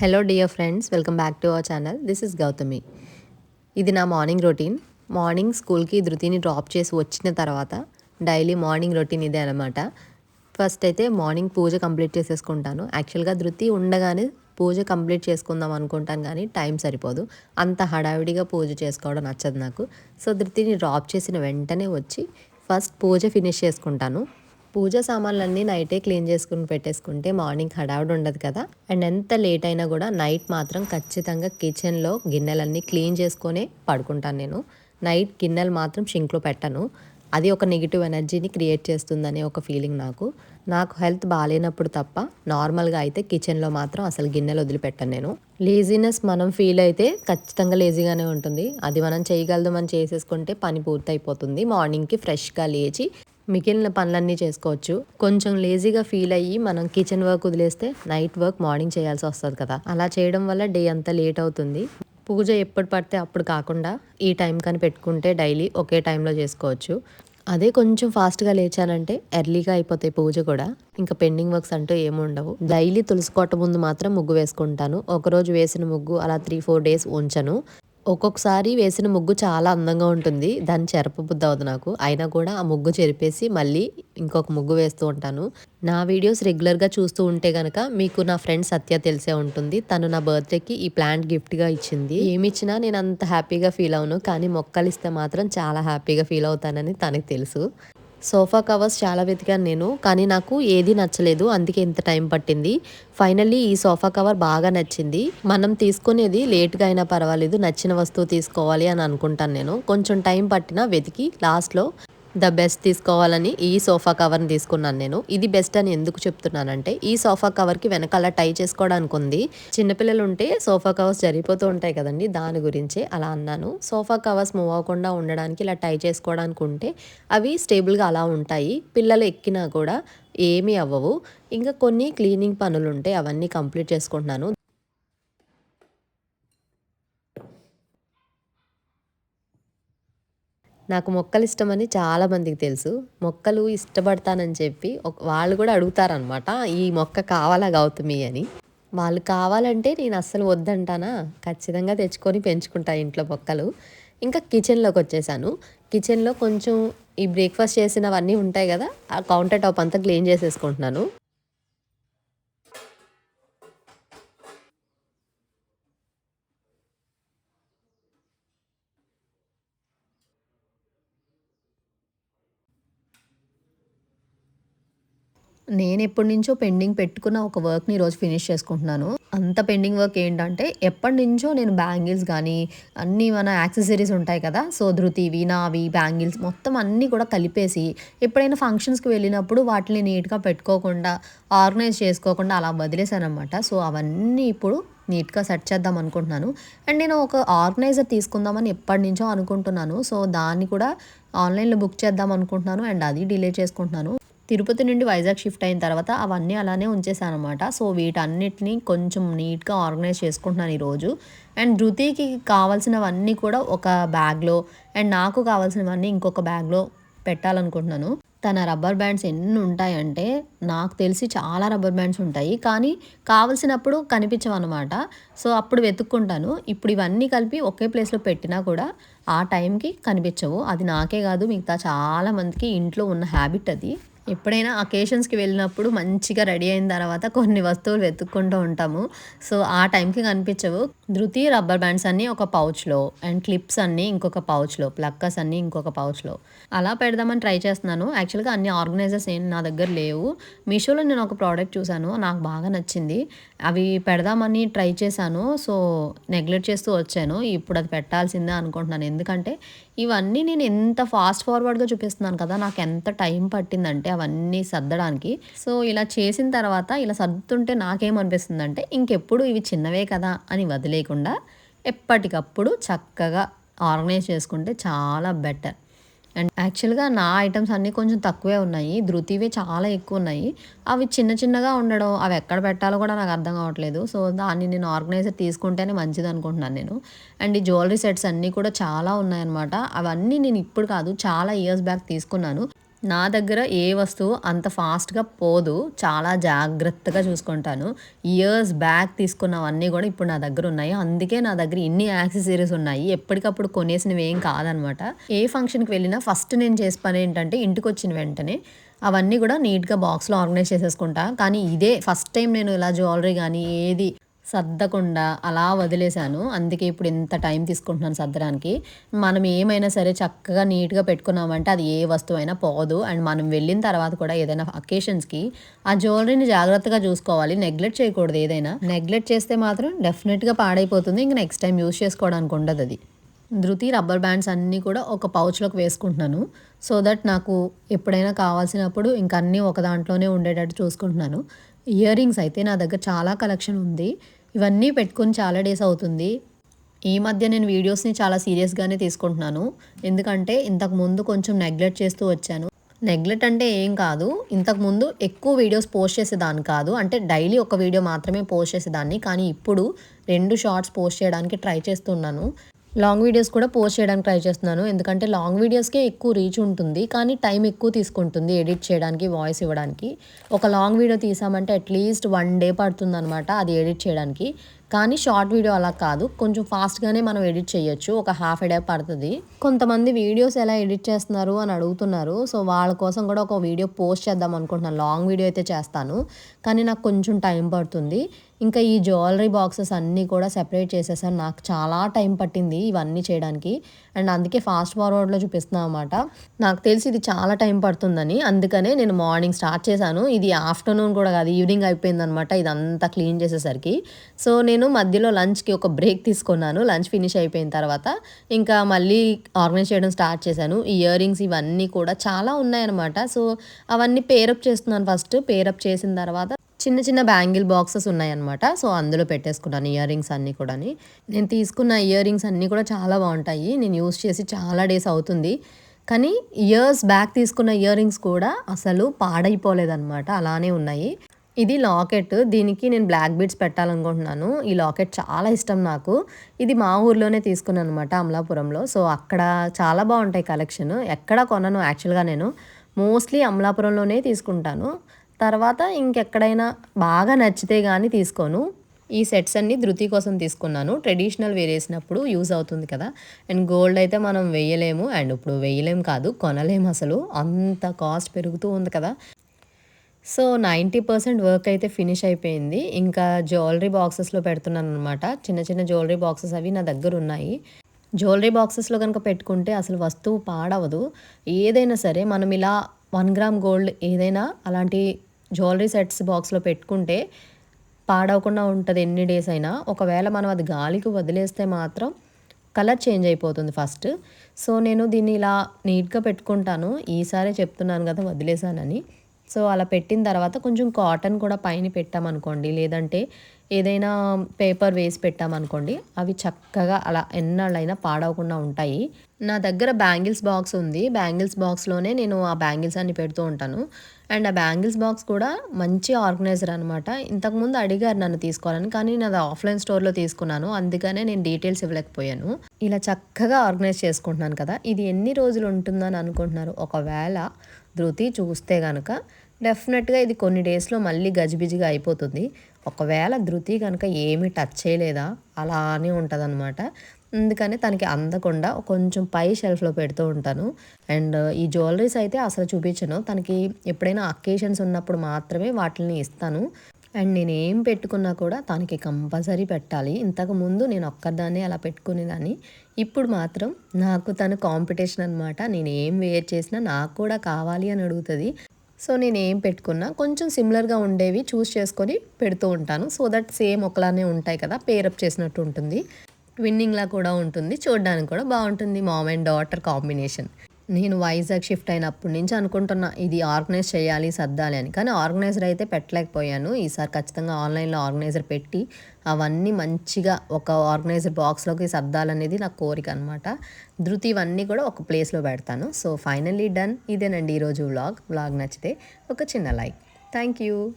Hello dear friends welcome back to our channel this is Gautami ఇది నా morning routine morning స్కూల్కి ధృతిని drop చేసి వచ్చిన తర్వాత డైలీ మార్నింగ్ రొటీన్ ఇదే అనమాట ఫస్ట్ అయితే మార్నింగ్ పూజ కంప్లీట్ చేసేసుకుంటాను. యాక్చువల్గా ధృతి ఉండగానే పూజ కంప్లీట్ చేసుకుందాం అనుకుంటాను కానీ టైం సరిపోదు. అంత హడావిడిగా పూజ చేసుకోవడం నచ్చదు నాకు. సో ధృతిని డ్రాప్ చేసిన వెంటనే వచ్చి ఫస్ట్ పూజ ఫినిష్ చేసుకుంటాను. పూజ సామాన్లన్నీ నైటే క్లీన్ చేసుకుని పెట్టేసుకుంటే మార్నింగ్ హడావుడు ఉండదు కదా. అండ్ ఎంత లేట్ అయినా కూడా నైట్ మాత్రం ఖచ్చితంగా కిచెన్లో గిన్నెలన్నీ క్లీన్ చేసుకొని పడుకుంటాను నేను. నైట్ గిన్నెలు మాత్రం షింక్లో పెట్టను. అది ఒక నెగిటివ్ ఎనర్జీని క్రియేట్ చేస్తుందనే ఒక ఫీలింగ్ నాకు. నాకు హెల్త్ బాగాలేనప్పుడు తప్ప నార్మల్గా అయితే కిచెన్లో మాత్రం అసలు గిన్నెలు వదిలిపెట్టాను నేను. లేజీనెస్ మనం ఫీల్ అయితే ఖచ్చితంగా లేజీగానే ఉంటుంది. అది మనం చేయగలదు మనం చేసేసుకుంటే పని పూర్తయిపోతుంది. మార్నింగ్కి ఫ్రెష్గా లేచి మిగిలిన పనులన్నీ చేసుకోవచ్చు. కొంచెం లేజీగా ఫీల్ అయ్యి మనం కిచెన్ వర్క్ వదిలేస్తే నైట్ వర్క్ మార్నింగ్ చేయాల్సి వస్తుంది కదా. అలా చేయడం వల్ల డే అంతా లేట్ అవుతుంది. పూజ ఎప్పుడు పడితే అప్పుడు కాకుండా ఈ టైం కానీ పెట్టుకుంటే డైలీ ఒకే టైంలో చేసుకోవచ్చు. అదే కొంచెం ఫాస్ట్గా లేచానంటే ఎర్లీగా అయిపోతాయి పూజ కూడా. ఇంకా పెండింగ్ వర్క్స్ అంటూ ఏముండవు డైలీ తులసికోట ముందు మాత్రం ముగ్గు వేసుకుంటాను. ఒకరోజు వేసిన ముగ్గు అలా త్రీ ఫోర్ డేస్ ఉంచను. ఒక్కొక్కసారి వేసిన ముగ్గు చాలా అందంగా ఉంటుంది. దాన్ని చెరపబుద్ధి అవ్వదు నాకు. అయినా కూడా ఆ ముగ్గు చెరిపేసి మళ్ళీ ఇంకొక ముగ్గు వేస్తూ ఉంటాను. నా వీడియోస్ రెగ్యులర్గా చూస్తూ ఉంటే కనుక మీకు నా ఫ్రెండ్ సత్య తెలిసే ఉంటుంది. తను నా బర్త్డేకి ఈ ప్లాంట్ గిఫ్ట్గా ఇచ్చింది. ఏమి ఇచ్చినా నేను అంత హ్యాపీగా ఫీల్ అవును. కానీ మొక్కలు ఇస్తే మాత్రం చాలా హ్యాపీగా ఫీల్ అవుతానని తనకి తెలుసు. సోఫా కవర్స్ చాలా వెతికాను నేను కానీ నాకు ఏది నచ్చలేదు అందుకే ఇంత టైం పట్టింది. ఫైనల్లీ ఈ సోఫా కవర్ బాగా నచ్చింది. మనం తీసుకునేది లేట్గా అయినా పర్వాలేదు నచ్చిన వస్తువు తీసుకోవాలి అని అనుకుంటాను నేను. కొంచెం టైం పట్టినా వెతికి లాస్ట్లో ద బెస్ట్ తీసుకోవాలని ఈ సోఫా కవర్ని తీసుకున్నాను నేను. ఇది బెస్ట్ అని ఎందుకు చెప్తున్నానంటే ఈ సోఫా కవర్కి వెనకాల టై చేసుకోవడానికి ఉంది. చిన్నపిల్లలు ఉంటే సోఫా కవర్స్ జరిగిపోతూ ఉంటాయి కదండి దాని గురించే అలా అన్నాను. సోఫా కవర్స్ మూవ్ అవ్వకుండా ఉండడానికి ఇలా టై చేసుకోవడానికి ఉంటే అవి స్టేబుల్గా అలా ఉంటాయి. పిల్లలు ఎక్కినా కూడా ఏమీ అవ్వవు. ఇంకా కొన్ని క్లీనింగ్ పనులు ఉంటాయి అవన్నీ కంప్లీట్ చేసుకుంటున్నాను. నాకు మొక్కలు ఇష్టమని చాలా మందికి తెలుసు. మొక్కలు ఇష్టపడతానని చెప్పి వాళ్ళు కూడా అడుగుతారనమాట ఈ మొక్క కావాలా గౌతమి అని. వాళ్ళు కావాలంటే నేను అస్సలు వద్దంటానా? ఖచ్చితంగా తెచ్చుకొని పెంచుకుంటా ఇంట్లో మొక్కలు. ఇంకా కిచెన్లోకి వచ్చేసాను. కిచెన్లో కొంచెం ఈ బ్రేక్ఫాస్ట్ చేసినవన్నీ ఉంటాయి కదా ఆ కౌంటర్ టాప్ అంతా క్లీన్ చేసేసుకుంటున్నాను. నేను ఎప్పటి నుంచో పెండింగ్ పెట్టుకున్న ఒక వర్క్ని ఈరోజు ఫినిష్ చేసుకుంటున్నాను. అంత పెండింగ్ వర్క్ ఏంటంటే ఎప్పటి నుంచో నేను బ్యాంగిల్స్ కానీ అన్నీ మన యాక్సెసరీస్ ఉంటాయి కదా సో ధృతివి నావి బ్యాంగిల్స్ మొత్తం అన్నీ కూడా కలిపేసి ఎప్పుడైనా ఫంక్షన్స్కి వెళ్ళినప్పుడు వాటిని నీట్గా పెట్టుకోకుండా ఆర్గనైజ్ చేసుకోకుండా అలా వదిలేశాను అనమాట సో అవన్నీ ఇప్పుడు నీట్గా సెట్ చేద్దాం అనుకుంటున్నాను. అండ్ నేను ఒక ఆర్గనైజర్ తీసుకుందామని ఎప్పటి నుంచో అనుకుంటున్నాను. సో దాన్ని కూడా ఆన్లైన్లో బుక్ చేద్దాం అనుకుంటున్నాను. అండ్ అది డిలే చేసుకుంటున్నాను. తిరుపతి నుండి వైజాగ్ షిఫ్ట్ అయిన తర్వాత అవన్నీ అలానే ఉంచేసాను అనమాట సో వీటన్నిటిని కొంచెం నీట్గా ఆర్గనైజ్ చేసుకుంటున్నాను ఈరోజు. అండ్ ధృతికి కావాల్సినవన్నీ కూడా ఒక బ్యాగ్లో అండ్ నాకు కావాల్సినవన్నీ ఇంకొక బ్యాగ్లో పెట్టాలనుకుంటున్నాను. తన రబ్బర్ బ్యాండ్స్ ఎన్ని ఉంటాయంటే నాకు తెలిసి చాలా రబ్బర్ బ్యాండ్స్ ఉంటాయి. కానీ కావలసినప్పుడు కనిపించవన్నమాట. సో అప్పుడు వెతుక్కుంటాను. ఇప్పుడు ఇవన్నీ కలిపి ఒకే ప్లేస్లో పెట్టినా కూడా ఆ టైంకి కనిపించవు. అది నాకే కాదు మిగతా చాలా మందికి ఇంట్లో ఉన్న హ్యాబిట్ అది. ఎప్పుడైనా అకేషన్స్కి వెళ్ళినప్పుడు మంచిగా రెడీ అయిన తర్వాత కొన్ని వస్తువులు వెతుక్కుంటూ ఉంటాము. సో ఆ టైంకి కనిపించవు. ధృతి రబ్బర్ బ్యాండ్స్ అన్నీ ఒక పౌచ్లో అండ్ క్లిప్స్ అన్నీ ఇంకొక పౌచ్లో ప్లక్కర్స్ అన్నీ ఇంకొక పౌచ్లో అలా పెడదామని ట్రై చేస్తున్నాను. యాక్చువల్గా అన్ని ఆర్గనైజర్స్ ఏం నా దగ్గర లేవు. మీషోలో నేను ఒక ప్రోడక్ట్ చూశాను. నాకు బాగా నచ్చింది. అవి పెడదామని ట్రై చేశాను. సో నెగ్లెక్ట్ చేస్తూ వచ్చాను. ఇప్పుడు అది పెట్టాల్సిందే అనుకుంటున్నాను. ఎందుకంటే ఇవన్నీ నేను ఎంత ఫాస్ట్ ఫార్వర్డ్గా చూపిస్తున్నాను కదా నాకు ఎంత టైం పట్టిందంటే అవన్నీ సర్దడానికి. సో ఇలా చేసిన తర్వాత ఇలా సర్దుతుంటే నాకేమనిపిస్తుంది అంటే ఇంకెప్పుడు ఇవి చిన్నవే కదా అని వదిలేయకుండా ఎప్పటికప్పుడు చక్కగా ఆర్గనైజ్ చేసుకుంటే చాలా బెటర్. అండ్ యాక్చువల్గా నా ఐటమ్స్ అన్నీ కొంచెం తక్కువే ఉన్నాయి. ధృతివే చాలా ఎక్కువ ఉన్నాయి. అవి చిన్న చిన్నగా ఉండడం అవి ఎక్కడ పెట్టాలో కూడా నాకు అర్థం కావట్లేదు. సో దాన్ని నేను ఆర్గనైజర్ తీసుకుంటేనే మంచిది అనుకుంటున్నాను నేను. అండ్ ఈ జ్యువెలరీ సెట్స్ అన్నీ కూడా చాలా ఉన్నాయన్నమాట. అవన్నీ నేను ఇప్పుడు కాదు చాలా ఇయర్స్ బ్యాక్ తీసుకున్నాను. నా దగ్గర ఏ వస్తువు అంత ఫాస్ట్గా పోదు చాలా జాగ్రత్తగా చూసుకుంటాను. ఇయర్స్ బ్యాక్ తీసుకున్నవన్నీ కూడా ఇప్పుడు నా దగ్గర ఉన్నాయి. అందుకే నా దగ్గర ఇన్ని యాక్సెసరీస్ ఉన్నాయి. ఎప్పటికప్పుడు కొనేసినవి ఏం కాదనమాట. ఏ ఫంక్షన్కి వెళ్ళినా ఫస్ట్ నేను చేసే పని ఏంటంటే ఇంటికి వచ్చిన వెంటనే అవన్నీ కూడా నీట్గా బాక్స్లో ఆర్గనైజ్ చేసేసుకుంటా. కానీ ఇదే ఫస్ట్ టైం నేను ఇలా జ్యువెలరీ కానీ ఏది సర్దకుండా అలా వదిలేశాను. అందుకే ఇప్పుడు ఇంత టైం తీసుకుంటున్నాను సర్దడానికి. మనం ఏమైనా సరే చక్కగా నీట్గా పెట్టుకున్నామంటే అది ఏ వస్తువు అయినా పోదు. అండ్ మనం వెళ్ళిన తర్వాత కూడా ఏదైనా అకేషన్స్కి ఆ జ్యువెలరీని జాగ్రత్తగా చూసుకోవాలి. నెగ్లెక్ట్ చేయకూడదు ఏదైనా. నెగ్లెక్ట్ చేస్తే మాత్రం డెఫినెట్గా పాడైపోతుంది. ఇంకా నెక్స్ట్ టైం యూస్ చేసుకోవడానికి ఉండదు అది. ధృతి రబ్బర్ బ్యాండ్స్ అన్నీ కూడా ఒక పౌచ్లోకి వేసుకుంటున్నాను. సో దట్ నాకు ఎప్పుడైనా కావాల్సినప్పుడు ఇంక అన్నీ ఒక దాంట్లోనే ఉండేటట్టు చూసుకుంటున్నాను. ఇయర్ రింగ్స్ అయితే నా దగ్గర చాలా కలెక్షన్ ఉంది. ఇవన్నీ పెట్టుకొని చాలా డేస్ అవుతుంది. ఈ మధ్య నేను వీడియోస్ని చాలా సీరియస్గానే తీసుకుంటున్నాను. ఎందుకంటే ఇంతకు ముందు కొంచెం నెగ్లెక్ట్ చేస్తూ వచ్చాను. నెగ్లెక్ట్ అంటే ఏం కాదు. ఇంతకుముందు ఎక్కువ వీడియోస్ పోస్ట్ చేసేదాన్ని కాదు. అంటే డైలీ ఒక వీడియో మాత్రమే పోస్ట్ చేసేదాన్ని. కానీ ఇప్పుడు రెండు షార్ట్స్ పోస్ట్ చేయడానికి ట్రై చేస్తున్నాను లాంగ్ వీడియోస్ కూడా పోస్ట్ చేయడానికి ట్రై చేస్తున్నాను. ఎందుకంటే లాంగ్ వీడియోస్కే ఎక్కువ రీచ్ ఉంటుంది. కానీ టైం ఎక్కువ తీసుకుంటుంది ఎడిట్ చేయడానికి వాయిస్ ఇవ్వడానికి. ఒక లాంగ్ వీడియో తీసామంటే అట్లీస్ట్ వన్ డే పడుతుంది అనమాట అది ఎడిట్ చేయడానికి. కానీ షార్ట్ వీడియో అలా కాదు. కొంచెం ఫాస్ట్గానే మనం ఎడిట్ చేయొచ్చు. ఒక హాఫ్ ఎ డే పడుతుంది. కొంతమంది వీడియోస్ ఎలా ఎడిట్ చేస్తున్నారు అని అడుగుతున్నారు. సో వాళ్ళ కోసం కూడా ఒక వీడియో పోస్ట్ చేద్దాం అనుకుంటున్నాను. లాంగ్ వీడియో అయితే చేస్తాను. కానీ నాకు కొంచెం టైం పడుతుంది. ఇంకా ఈ జ్యువెలరీ బాక్సెస్ అన్నీ కూడా సెపరేట్ చేసేసాను. నాకు చాలా టైం పట్టింది ఇవన్నీ చేయడానికి. అండ్ అందుకే ఫాస్ట్ ఫార్వర్డ్లో చూపిస్తున్నాను అనమాట నాకు తెలిసి ఇది చాలా టైం పడుతుందని. అందుకనే నేను మార్నింగ్ స్టార్ట్ చేశాను. ఇది ఆఫ్టర్నూన్ కూడా కాదు ఈవినింగ్ అయిపోయింది అనమాట ఇదంతా క్లీన్ చేసేసరికి. సో నేను మధ్యలో లంచ్కి ఒక బ్రేక్ తీసుకున్నాను. లంచ్ ఫినిష్ అయిపోయిన తర్వాత ఇంకా మళ్ళీ ఆర్గనైజ్ చేయడం స్టార్ట్ చేశాను. ఈ ఇయర్ రింగ్స్ ఇవన్నీ కూడా చాలా ఉన్నాయన్నమాట. సో అవన్నీ పేరప్ చేస్తున్నాను ఫస్ట్ పేరప్ చేసిన తర్వాత చిన్న చిన్న బ్యాంగిల్ బాక్సెస్ ఉన్నాయన్నమాట. సో అందులో పెట్టేసుకున్నాను ఇయర్ రింగ్స్ అన్నీ కూడా నేను తీసుకున్న ఇయర్ రింగ్స్ అన్నీ కూడా చాలా బాగుంటాయి. నేను యూస్ చేసి చాలా డేస్ అవుతుంది. కానీ ఇయర్స్ బ్యాక్ తీసుకున్న ఇయర్ రింగ్స్ కూడా అసలు పాడైపోలేదన్నమాట. అలానే ఉన్నాయి. ఇది లాకెట్. దీనికి నేను బ్లాక్ బీడ్స్ పెట్టాలనుకుంటున్నాను. ఈ లాకెట్ చాలా ఇష్టం నాకు. ఇది మా ఊర్లోనే తీసుకున్నాను అనమాట అమలాపురంలో. సో అక్కడ చాలా బాగుంటాయి కలెక్షన్. ఎక్కడ కొనను యాక్చువల్గా నేను. మోస్ట్లీ అమలాపురంలోనే తీసుకుంటాను. తర్వాత ఇంకెక్కడైనా బాగా నచ్చితే కానీ తీసుకోను. ఈ సెట్స్ అన్ని ధృతి కోసం తీసుకున్నాను. ట్రెడిషనల్ వేరేసినప్పుడు యూజ్ అవుతుంది కదా. అండ్ గోల్డ్ అయితే మనం వేయలేము. అండ్ ఇప్పుడు వేయలేము కాదు కొనలేము అసలు. అంత కాస్ట్ పెరుగుతూ ఉంది కదా. సో నైంటీ పర్సెంట్ వర్క్ అయితే ఫినిష్ అయిపోయింది. ఇంకా జ్యువెలరీ బాక్సెస్లో పెడుతున్నాను అనమాట చిన్న చిన్న జ్యువెలరీ బాక్సెస్ అవి నా దగ్గర ఉన్నాయి. జ్యువెలరీ బాక్సెస్లో కనుక పెట్టుకుంటే అసలు వస్తువు పాడవదు. ఏదైనా సరే మనం ఇలా వన్ గ్రామ్ గోల్డ్ ఏదైనా అలాంటి జ్యువెలరీ సెట్స్ బాక్స్లో పెట్టుకుంటే పాడవకుండా ఉంటుంది ఎన్ని డేస్ అయినా. ఒకవేళ మనం అది గాలికి వదిలేస్తే మాత్రం కలర్ చేంజ్ అయిపోతుంది ఫస్ట్. సో నేను దీన్ని ఇలా నీట్గా పెట్టుకుంటాను. ఈసారి చెప్తున్నాను కదా వదిలేసానని సో అలా పెట్టిన తర్వాత కొంచెం కాటన్ కూడా పైన పెట్టామనుకోండి. లేదంటే ఏదైనా పేపర్ వేసి పెట్టామనుకోండి అవి చక్కగా అలా ఎన్నాళ్ళైనా పాడవకుండా ఉంటాయి. నా దగ్గర బ్యాంగిల్స్ బాక్స్ ఉంది. బ్యాంగిల్స్ బాక్స్లోనే నేను ఆ బ్యాంగిల్స్ అన్ని పెడుతూ ఉంటాను. అండ్ ఆ బ్యాంగిల్స్ బాక్స్ కూడా మంచి ఆర్గనైజర్ అనమాట ఇంతకుముందు అడిగారు నన్ను తీసుకోవాలని కానీ నేను అది ఆఫ్లైన్ స్టోర్లో తీసుకున్నాను. అందుకనే నేను డీటెయిల్స్ ఇవ్వలేకపోయాను. ఇలా చక్కగా ఆర్గనైజ్ చేసుకుంటున్నాను కదా ఇది ఎన్ని రోజులు ఉంటుందని అనుకుంటున్నారు? ఒకవేళ ధృతి చూస్తే కనుక డెఫినెట్గా ఇది కొన్ని డేస్లో మళ్ళీ గజిబిజిగా అయిపోతుంది. ఒకవేళ ధృతి కనుక ఏమీ టచ్ చేయలేదా? అలానే ఉంటుంది అనమాట అందుకని తనకి అందకుండా కొంచెం పై షెల్ఫ్లో పెడుతూ ఉంటాను. అండ్ ఈ జ్యువెలరీస్ అయితే అసలు చూపించను. తనకి ఎప్పుడైనా అకేషన్స్ ఉన్నప్పుడు మాత్రమే వాటిని ఇస్తాను. అండ్ నేను ఏం పెట్టుకున్నా కూడా తనకి కంపల్సరీ పెట్టాలి. ఇంతకు ముందు నేను ఒక్కదాన్నే అలా పెట్టుకునేదాన్ని. ఇప్పుడు మాత్రం నాకు తను కాంపిటీషన్ అనమాట నేను ఏం వేర్ చేసినా నాకు కూడా కావాలి అని అడుగుతుంది. సో నేను ఏం పెట్టుకున్నా కొంచెం సిమిలర్గా ఉండేవి చూస్ చేసుకొని పెడుతూ ఉంటాను. సో దట్ సేమ్ ఒకలానే ఉంటాయి కదా పేరప్ చేసినట్టు ఉంటుంది. ట్విన్నింగ్లా కూడా ఉంటుంది చూడడానికి కూడా బాగుంటుంది మామ్ అండ్ డాటర్ కాంబినేషన్. నేను వైజాగ్ షిఫ్ట్ అయినప్పటి నుంచి అనుకుంటున్నా ఇది ఆర్గనైజ్ చేయాలి సర్దాలి అని. కానీ ఆర్గనైజర్ అయితే పెట్టలేకపోయాను. ఈసారి ఖచ్చితంగా ఆన్లైన్లో ఆర్గనైజర్ పెట్టి అవన్నీ మంచిగా ఒక ఆర్గనైజర్ బాక్స్లోకి సర్దాలనేది నా కోరిక అనమాట ధృతి ఇవన్నీ కూడా ఒక ప్లేస్లో పెడతాను. So finally done. ఇదేనండి ఈరోజు వ్లాగ్. వ్లాగ్ నచ్చితే ఒక చిన్న లైక్. Thank you